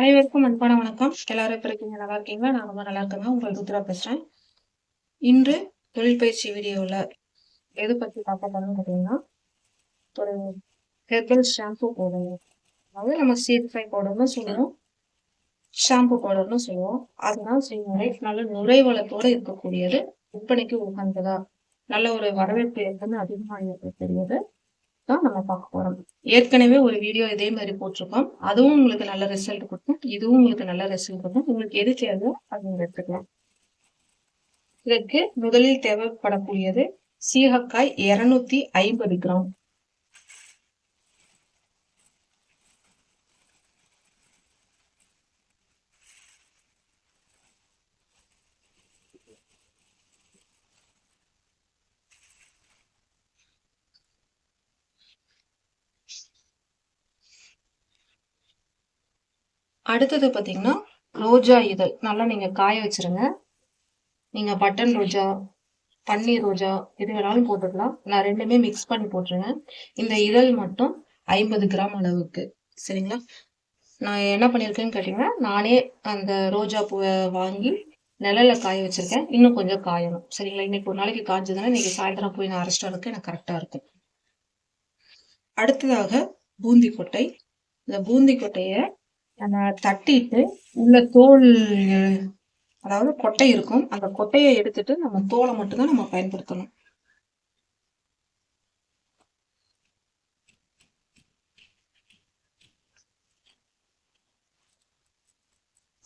அனைவருக்கும் அன்பான வணக்கம். எல்லாரும் எப்படி இருக்கீங்க நல்லா இருக்கீங்களா? நான் ரொம்ப நல்லா இருக்கேங்க உங்கள் ருத்ரா பேசுறேன். இன்று தொழில் பயிற்சி வீடியோவில் எது பற்றி பார்க்க போறோம்னு பார்த்தீங்கன்னா ஒரு ஹெர்பல் ஷாம்பு போடணும். அதாவது நம்ம சீர்ஃபை பவுடர்னு சொல்லுவோம். ஷாம்பு பவுடர்னு சொல்லுவோம். அதனால் செய்முறை நல்ல நுழைவளத்தோட இருக்கக்கூடியது. விற்பனைக்கு உகந்ததா. நல்ல ஒரு வரவேற்பு இருக்குன்னு அதிகமாக தெரியுது தான் நம்ம பார்க்க போறோம். ஏற்கனவே ஒரு வீடியோ இதே மாதிரி போட்டிருக்கோம். அதுவும் உங்களுக்கு நல்ல ரிசல்ட் கொடுக்கும். இதுவும் உங்களுக்கு நல்ல ரிசல்ட் கொடுக்கும். உங்களுக்கு எது தேவையோ அது எடுத்துக்கலாம். இதற்கு முதலில் தேவைப்படக்கூடியது சீகக்காய் இருநூத்தி ஐம்பது கிராம். அடுத்தது பார்த்தீங்கன்னா ரோஜா இதழ். நல்லா நீங்கள் காய வச்சிருங்க. நீங்கள் பட்டன் ரோஜா பன்னீர் ரோஜா எது வேணாலும் போட்டுக்கலாம். நான் ரெண்டுமே மிக்ஸ் பண்ணி போட்டுருங்க. இந்த இதழ் மட்டும் ஐம்பது கிராம் அளவுக்கு. சரிங்களா? நான் என்ன பண்ணியிருக்கேன்னு கேட்டிங்கன்னா நானே அந்த ரோஜா பூவை வாங்கி நிழல்ல காய வச்சுருக்கேன். இன்னும் கொஞ்சம் காயணும். சரிங்களா? இன்னைக்கு ஒரு நாளைக்கு காய்ச்சதுன்னா இன்றைக்கி சாயந்தரம் போய் நான் அரைச்சிட்டு வரதுக்கு எனக்கு கரெக்டாக இருக்கும். அடுத்ததாக பூந்தி கொட்டை இந்த பூந்தி கொட்டையை தட்டிட்டு உள்ள தோல் அதாவது கொட்டை இருக்கும். அந்த கொட்டையை எடுத்துட்டு நம்ம தோலை மட்டும்தான் நம்ம பயன்படுத்தணும்.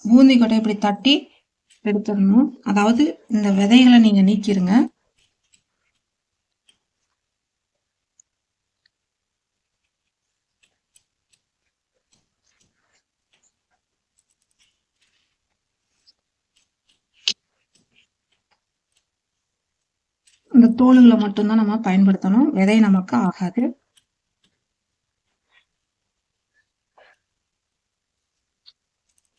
பூந்தி கொட்டை இப்படி தட்டி எடுத்துடணும். அதாவது இந்த விதைகளை நீங்க நீக்கிருங்க. இந்த தோலுகளை மட்டும்தான் நம்ம பயன்படுத்தணும். விதை நமக்கு ஆகாது.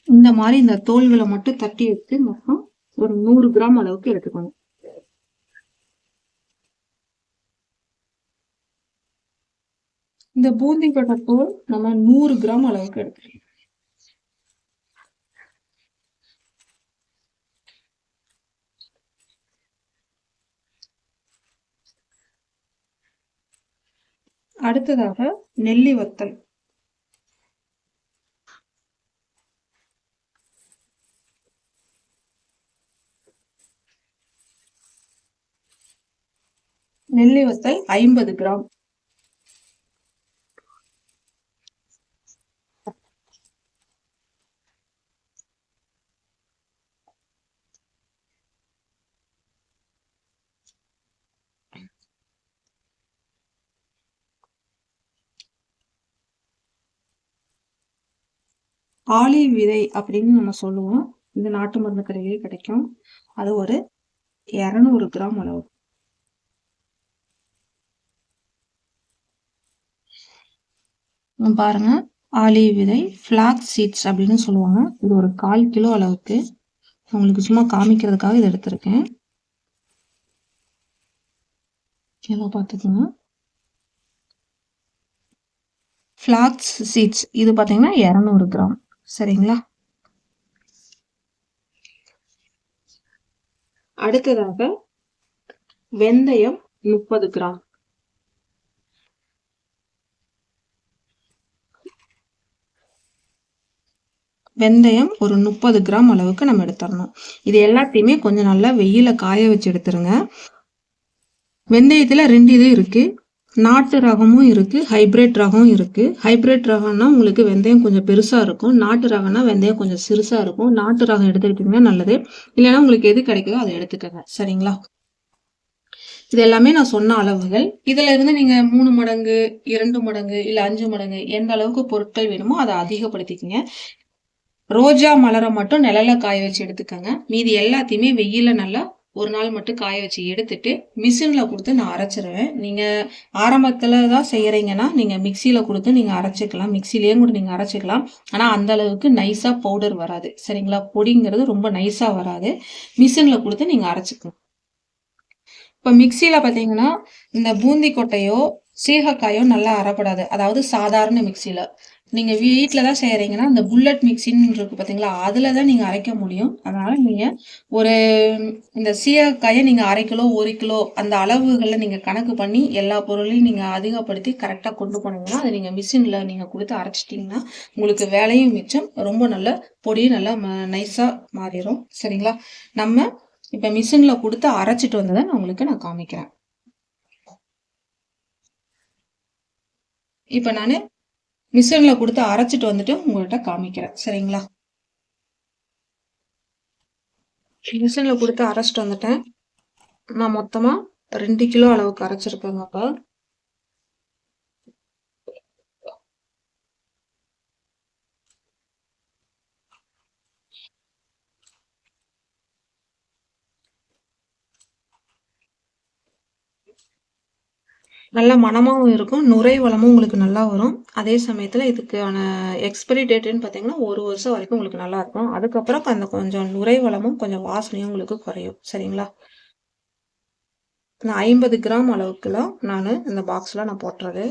இந்த மாதிரி இந்த தோல்களை மட்டும் தட்டி எடுத்து மொத்தம் ஒரு நூறு கிராம் அளவுக்கு எடுத்துக்கணும். இந்த பூந்தி கொட்டை தோல் நம்ம நூறு கிராம் அளவுக்கு எடுத்துக்கணும் அடுத்ததாக நெல்லி வத்தல். நெல்லி வத்தல் ஐம்பது கிராம். ஆலிவ் விதை அப்படின்னு நம்ம சொல்லுவோம். இந்த நாட்டு மருந்து கடையிலே கிடைக்கும். அது ஒரு இரநூறு கிராம் அளவு. பாருங்க. ஆலிவ் விதை ஃபிளாக் சீட்ஸ் அப்படின்னு சொல்லுவாங்க. இது ஒரு கால் கிலோ அளவுக்கு. உங்களுக்கு சும்மா காமிக்கிறதுக்காக இதை எடுத்திருக்கேன். ஏதோ பார்த்துக்கோங்க. ஃப்ளாக்ஸ் சீட்ஸ் இது பார்த்தீங்கன்னா இரநூறு கிராம். சரிங்களா? அடுத்ததாக வெந்தயம் முப்பது கிராம். வெந்தயம் ஒரு முப்பது கிராம் அளவுக்கு நம்ம எடுத்துடணும். இது எல்லாத்தையுமே கொஞ்சம் நல்லா வெயில காய வச்சு எடுத்துருங்க. வெந்தயத்துல ரெண்டு இது இருக்கு. நாட்டு ரகமும் இருக்குது ஹைப்ரிட் ரகம் இருக்குது ஹைபிரிட் ரகம்னா உங்களுக்கு வெந்தயம் கொஞ்சம் பெருசாக இருக்கும். நாட்டு ரகம்னா வெந்தயம் கொஞ்சம் சிறுசாக இருக்கும். நாட்டு ரகம் எடுத்துக்கிட்டீங்கன்னா நல்லது. இல்லைன்னா உங்களுக்கு எது கிடைக்குதோ அதை எடுத்துக்கங்க. சரிங்களா? இது எல்லாமே நான் சொன்ன அளவுகள். இதுல இருந்து நீங்க மூணு மடங்கு இரண்டு மடங்கு இல்லை அஞ்சு மடங்கு எந்த அளவுக்கு பொருட்கள் வேணுமோ அதை அதிகப்படுத்திக்கங்க. ரோஜா மலரை மட்டும் நிழல காய வச்சு எடுத்துக்கோங்க. மீதி எல்லாத்தையுமே வெயில நல்லா ஒரு நாள் மட்டும் காய வச்சு எடுத்துட்டு மிஷினில் கொடுத்து நான் அரைச்சிருவேன். நீங்கள் ஆரம்பத்தில் தான் செய்கிறீங்கன்னா நீங்கள் மிக்சியில் கொடுத்து நீங்கள் அரைச்சிக்கலாம். மிக்சிலேயும் கூட நீங்கள் அரைச்சிக்கலாம். ஆனால் அந்த அளவுக்கு நைஸாக பவுடர் வராது. சரிங்களா? பொடிங்கிறது ரொம்ப நைஸாக வராது. மிஷினில் கொடுத்து நீங்கள் அரைச்சிக்கலாம். இப்போ மிக்சியில் பார்த்தீங்கன்னா இந்த பூந்தி கொட்டையோ சீகக்காயோ நல்லா அரைப்படாது. அதாவது சாதாரண மிக்சியில். நீங்கள் வீட்டில் தான் செய்கிறீங்கன்னா அந்த புல்லட் மிக்சின்னு இருக்குது பார்த்தீங்களா அதில் தான் நீங்கள் அரைக்க முடியும். அதனால் நீங்கள் ஒரு இந்த சீயக்காயை நீங்கள் அரை கிலோ ஒரு கிலோ அந்த அளவுகளை நீங்கள் கணக்கு பண்ணி எல்லா பொருளையும் நீங்கள் அதிகப்படுத்தி கரெக்டாக கொண்டு போனீங்கன்னா அதை நீங்கள் மிஷினில் நீங்கள் கொடுத்து அரைச்சிட்டிங்கன்னா உங்களுக்கு வேலையும் மிச்சம் ரொம்ப நல்ல பொடியும் நல்லா நைஸாக மாறிடும். சரிங்களா? நம்ம இப்போ மிஷினில் கொடுத்து அரைச்சிட்டு வந்ததை நான் உங்களுக்கு நான் காமிக்கிறேன். இப்போ நான் மிஷினில் கொடுத்து அரைச்சிட்டு வந்துட்டு உங்கள்கிட்ட காமிக்கிறேன். சரிங்களா? மிஷினில் கொடுத்து அரைச்சிட்டு வந்துட்டேன். நான் மொத்தமாக ரெண்டு கிலோ அளவுக்கு அரைச்சிருக்கேங்கப்பா நல்ல மனமாகவும் இருக்கும் நுரை வளமும் உங்களுக்கு நல்லா வரும். அதே சமயத்தில் இதுக்கான எக்ஸ்பைரி டேட்டுன்னு பார்த்தீங்கன்னா ஒரு வருஷம் வரைக்கும் உங்களுக்கு நல்லா இருக்கும். அதுக்கப்புறம் அந்த கொஞ்சம் நுரை வளமும் கொஞ்சம் வாசனையும் உங்களுக்கு குறையும். சரிங்களா? நான் ஐம்பது கிராம் அளவுக்குலாம் நான் இந்த பாக்ஸில் நான் போட்டுறது.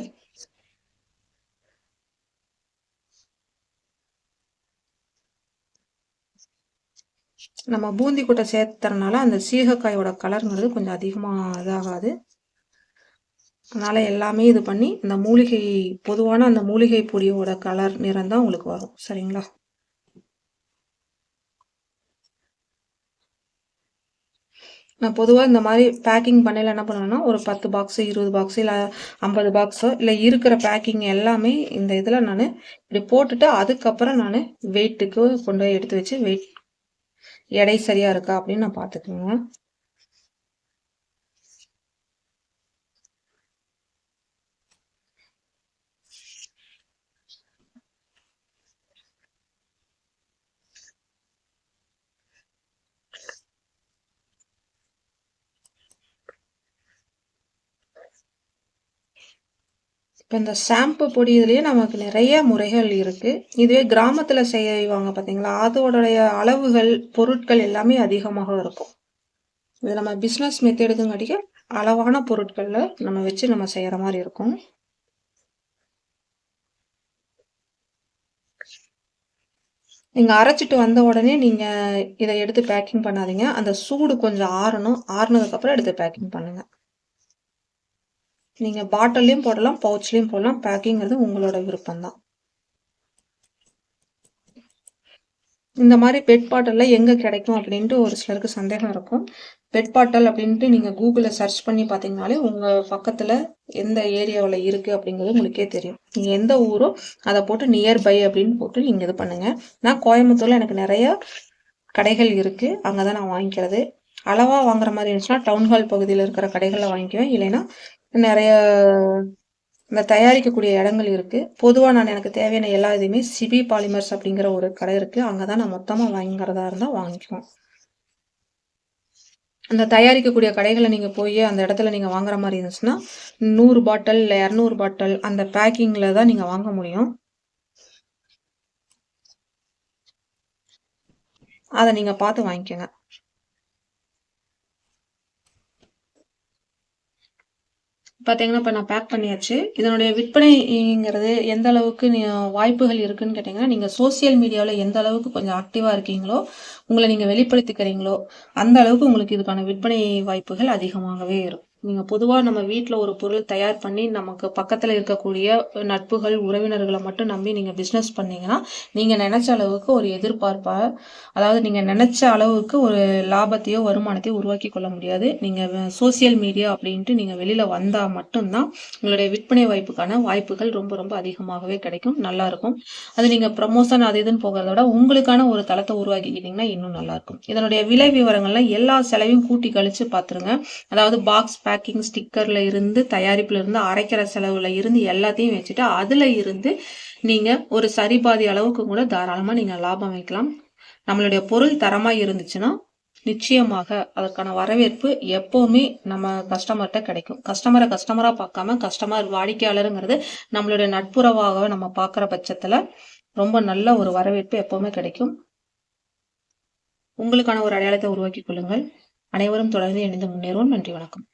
நம்ம பூந்தி கூட்டை சேர்த்துறதுனால அந்த சீகக்காயோட கலருங்கிறது கொஞ்சம் அதிகமாக இதாகாது. அதனால் எல்லாமே இது பண்ணி இந்த மூலிகை பொதுவான அந்த மூலிகை பொடியோட கலர் நிறம் தான் உங்களுக்கு வரும். சரிங்களா? நான் பொதுவாக இந்த மாதிரி பேக்கிங் பண்ணையில் என்ன பண்ணுவேன்னா ஒரு பத்து பாக்ஸு இருபது பாக்ஸு இல்லை ஐம்பது பாக்ஸோ இல்லை இருக்கிற பேக்கிங் எல்லாமே இந்த இதில் நான் இப்படி போட்டுட்டு அதுக்கப்புறம் நான் வெயிட்டுக்கு கொண்டு போய் எடுத்து வச்சு வெயிட் எடை சரியாக இருக்கா அப்படின்னு நான் பார்த்துக்குவேன். இப்போ இந்த ஷாம்பு பொடி இதுலேயே நமக்கு நிறைய முறைகள் இருக்குது இதுவே கிராமத்தில் செய்வாங்க பார்த்தீங்களா அதோடைய அளவுகள் பொருட்கள் எல்லாமே அதிகமாக இருக்கும். இது நம்ம பிஸ்னஸ் மெத்தேடுக்குங்காட்டிக்க அளவான பொருட்களில் நம்ம வச்சு நம்ம செய்கிற மாதிரி இருக்கும். நீங்கள் அரைச்சிட்டு வந்த உடனே நீங்கள் இதை எடுத்து பேக்கிங் பண்ணாதீங்க. அந்த சூடு கொஞ்சம் ஆறணும். ஆறுனதுக்கப்புறம் எடுத்து பேக்கிங் பண்ணுங்கள் நீங்கள் பாட்டிலையும் போடலாம் பவுச்லேயும் போடலாம். பேக்கிங்கிறது உங்களோட விருப்பம் தான் இந்த மாதிரி பெட் பாட்டில் எங்கே கிடைக்கும் அப்படின்ட்டு ஒரு சிலருக்கு சந்தேகம் இருக்கும். பெட் பாட்டல் அப்படின்ட்டு நீங்கள் கூகுளில் சர்ச் பண்ணி பார்த்தீங்கனாலே உங்கள் பக்கத்தில் எந்த ஏரியாவில் இருக்குது அப்படிங்கிறது உங்களுக்கே தெரியும். நீங்கள் எந்த ஊரோ அதை போட்டு நியர்பை அப்படின்னு போட்டு நீங்கள் இது பண்ணுங்கள் நான் கோயம்புத்தூரில் எனக்கு நிறையா கடைகள் இருக்குது அங்கே தான் நான் வாங்கிக்கிறது. அளவாக வாங்குற மாதிரி இருந்துச்சுன்னா டவுன்ஹால் பகுதியில் இருக்கிற கடைகளில் வாங்கிக்குவேன். இல்லைன்னா நிறைய இந்த தயாரிக்கக்கூடிய இடங்கள் இருக்குது பொதுவாக நான் எனக்கு தேவையான எல்லா இதுவுமே சிபி பாலிமர்ஸ் அப்படிங்கிற ஒரு கடை இருக்குது அங்கே தான் நான் மொத்தமாக வாங்கிறதா இருந்தால் வாங்கிக்குவோம் அந்த தயாரிக்கக்கூடிய கடைகளை நீங்கள் போய் அந்த இடத்துல நீங்கள் வாங்குற மாதிரி இருந்துச்சுன்னா நூறு பாட்டில் இல்லை இரநூறு பாட்டில் அந்த பேக்கிங்கில் தான் நீங்கள் வாங்க முடியும். அதை நீங்கள் பார்த்து வாங்கிக்கோங்க. பார்த்தீங்கன்னா இப்போ நான் பேக் பண்ணியாச்சு. இதனுடைய விற்பனைங்கிறது எந்த அளவுக்கு வாய்ப்புகள் இருக்குன்னு கேட்டிங்கன்னா நீங்கள் சோசியல் மீடியாவில் எந்த அளவுக்கு கொஞ்சம் ஆக்டிவாக இருக்கீங்களோ உங்களை நீங்கள் வெளிப்படுத்திக்கிறீங்களோ அந்த அளவுக்கு உங்களுக்கு இதுக்கான விற்பனை வாய்ப்புகள் அதிகமாகவே இருக்கும். நீங்கள் பொதுவாக நம்ம வீட்டில் ஒரு பொருள் தயார் பண்ணி நமக்கு பக்கத்தில் இருக்கக்கூடிய நட்புகள் உறவினர்களை மட்டும் நம்பி நீங்கள் பிஸ்னஸ் பண்ணீங்கன்னா நீங்கள் நினச்ச அளவுக்கு ஒரு எதிர்பார்ப்பா அதாவது நீங்கள் நினச்ச அளவுக்கு ஒரு லாபத்தையோ வருமானத்தையோ உருவாக்கி கொள்ள முடியாது. நீங்கள் சோசியல் மீடியா அப்படின்ட்டு நீங்கள் வெளியில் வந்தால் மட்டும்தான் உங்களுடைய விற்பனை வாய்ப்புக்கான வாய்ப்புகள் ரொம்ப ரொம்ப அதிகமாகவே கிடைக்கும். நல்லாயிருக்கும் அது நீங்கள் ப்ரமோஷன் அது இதுன்னு போகிறத விட உங்களுக்கான ஒரு தளத்தை உருவாக்கிக்கிட்டிங்கன்னா இன்னும் நல்லாயிருக்கும் இதனுடைய விலை விவரங்கள்லாம் எல்லா செலவையும் கூட்டி கழித்து பார்த்துருங்க அதாவது பாக்ஸ் பேக் பேக்கிங் ஸ்டிக்கர்ல இருந்து தயாரிப்புல இருந்து அரைக்கிற செலவில் இருந்து எல்லாத்தையும் வச்சுட்டு அதுல இருந்து நீங்கள் ஒரு சரிபாதி அளவுக்கு கூட தாராளமாக நீங்கள் லாபம் வைக்கலாம். நம்மளுடைய பொருள் தரமாக இருந்துச்சுன்னா நிச்சயமாக அதற்கான வரவேற்பு எப்போவுமே நம்ம கஸ்டமர்கிட்ட கிடைக்கும். கஸ்டமரை கஸ்டமராக பார்க்காம கஸ்டமர் வாடிக்கையாளருங்கிறது நம்மளுடைய நட்புறவாக நம்ம பார்க்குற பட்சத்தில் ரொம்ப நல்ல ஒரு வரவேற்பு எப்போவுமே கிடைக்கும். உங்களுக்கான ஒரு அடையாளத்தை உருவாக்கி கொள்ளுங்கள். அனைவரும் தொடர்ந்து இணைந்து முன்னேறுவோம். நன்றி வணக்கம்.